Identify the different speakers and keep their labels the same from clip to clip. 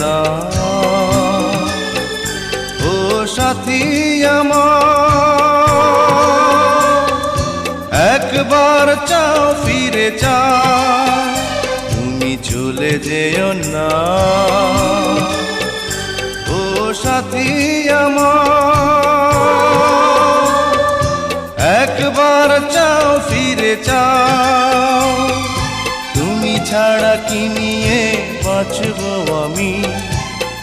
Speaker 1: না। ও সাথী আমার, একবার চাও ফিরে চাও, তুমি চলে যেও না। ও সাথী আমার, একবার চাও ফিরে চাও, তুমি ছাড়া কি নিয়ে বাঁচব আমি?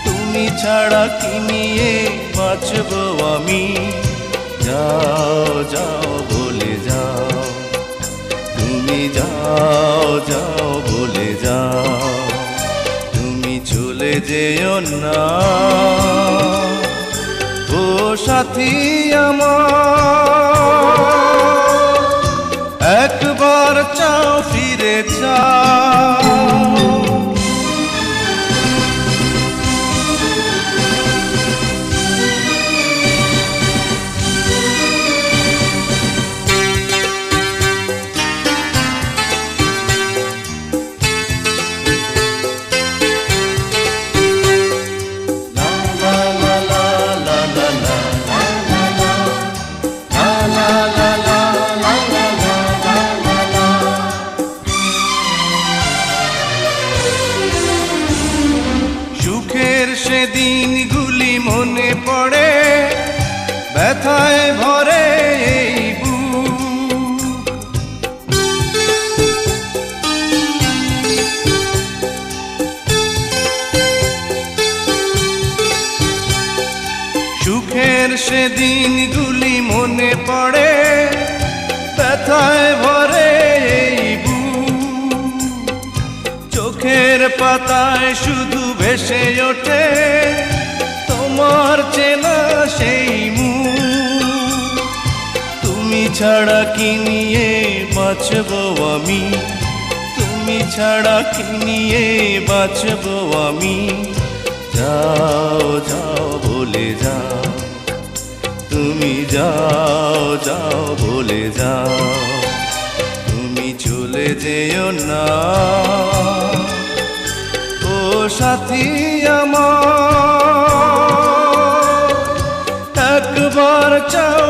Speaker 1: তুমি ছাড়া কি নিয়ে বাঁচব আমি? যাও যাও বলে যাও। তুমি যাও যাও বলে যাও। তুমি চলে যেও না। ও সাথী আমার। সুখের সেদিনগুলি মনে পড়ে, ব্যথায় ভরে এই সুখের সেদিনগুলি মনে পড়ে, ব্যথায় ভরে চোখের পাতায় শুধু ভেসে ওঠে ছাড়া কি নিয়ে বাঁচব আমি। তুমি ছাড়া কি নিয়ে বাঁচব আমি। যাও যাও বলে যাও। তুমি যাও যাও বলে যাও। তুমি চলে যেও না। ও সাথী আমার, একবার চাও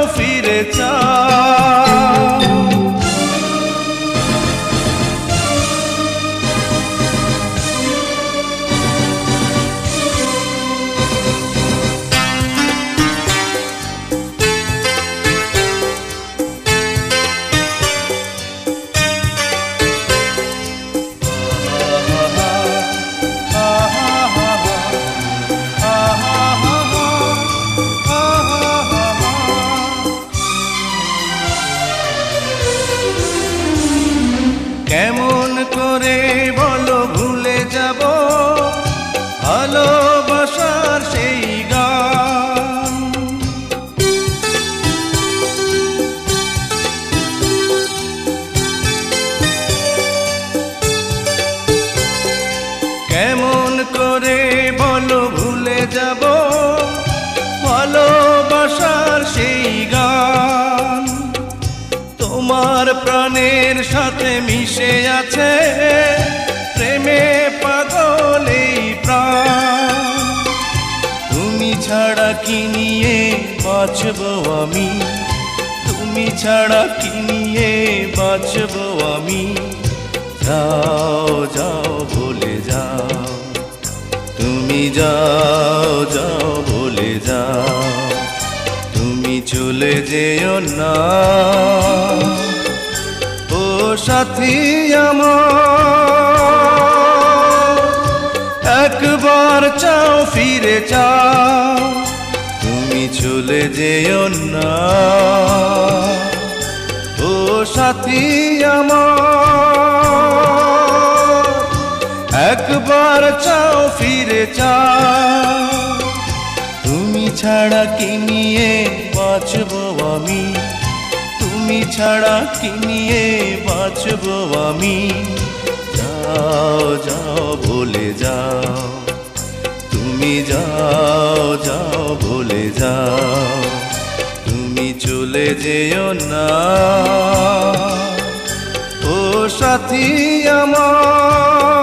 Speaker 1: সাথে মিশে আছে প্রেমে পাগল এই প্রাণ। তুমি ছাড়া কি নিয়ে বাঁচব আমি? তুমি ছাড়া কি নিয়ে বাঁচব আমি? যাও যাও বলে যাও। তুমি যাও যাও বলে যাও। তুমি চলে যেও না। সাথী আমার। একবার চাও, ফিরে চাও, তুমি চলে যেও না। ও সাথী আমার, একবার চাও, ফিরে চাও। তুমি ছাড়া কি নিয়ে বাঁচব আমি? তুমি ছাড়া কি নিয়ে বাঁচব আমি? যাও যাও বলে যাও। তুমি যাও যাও বলে যাও। তুমি চলে যেও না। ও সাথী আমার।